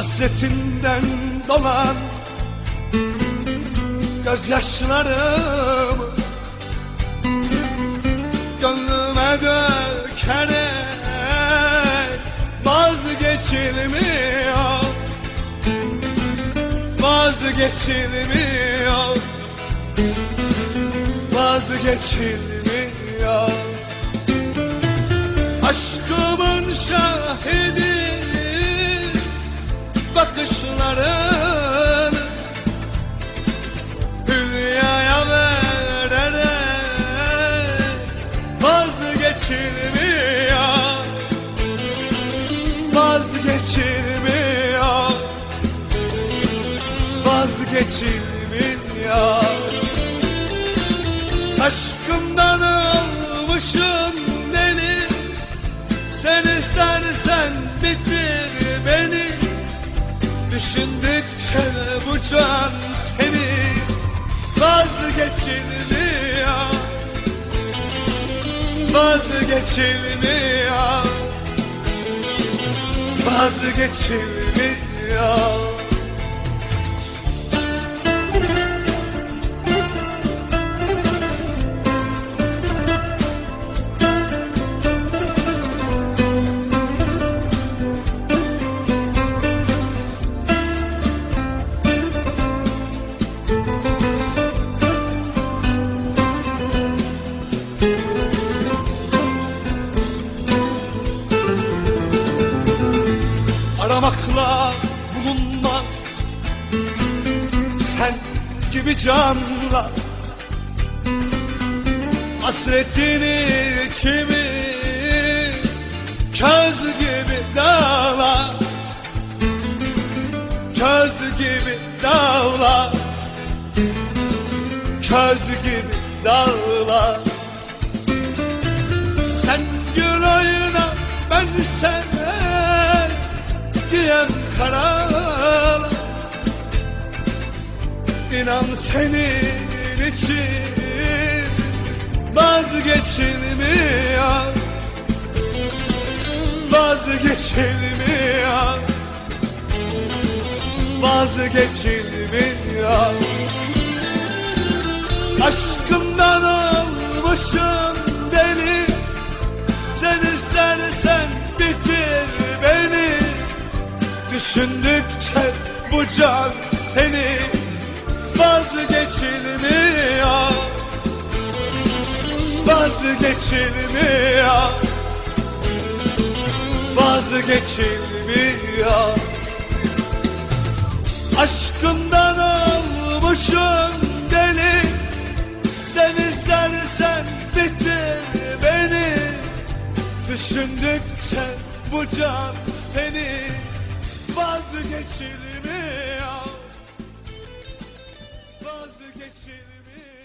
Hasretinden dolan Gözyaşlarımı Gönlüme dökerek Vazgeçilmiyor. Vazgeçilmiyor. Vazgeçilmiyor. Aşkımın şahidi Bakışların Hülyaya vererek Vazgeçilmiyor. Vazgeçilmiyor. Vazgeçilmiyor. Aşkımdan olmuşum deli Sen istersen bitir Düşündükçe bu can seni Vazgeçilmiyor Vazgeçilmiyor Vazgeçilmiyor gibi canla. Hasretini kimi Köz gibi dağla. Köz gibi dağla. Köz gibi dağla. Sen gül oyna ben sen Giyem karalar İnan senin için Vazgeçilmiyor. Vazgeçilmiyor. Vazgeçilmiyor. Aşkımdan olmuşum deli. Sen istersen bitir beni. Düşündükçe bu can seni Vazgeçilmiyor. Vazgeçilmiyor. Vazgeçilmiyor. Aşkımdan olmuşum deli. Sen istersen bitir beni. Düşündükçe bu can seni. Vazgeçilmiyor geçilmiş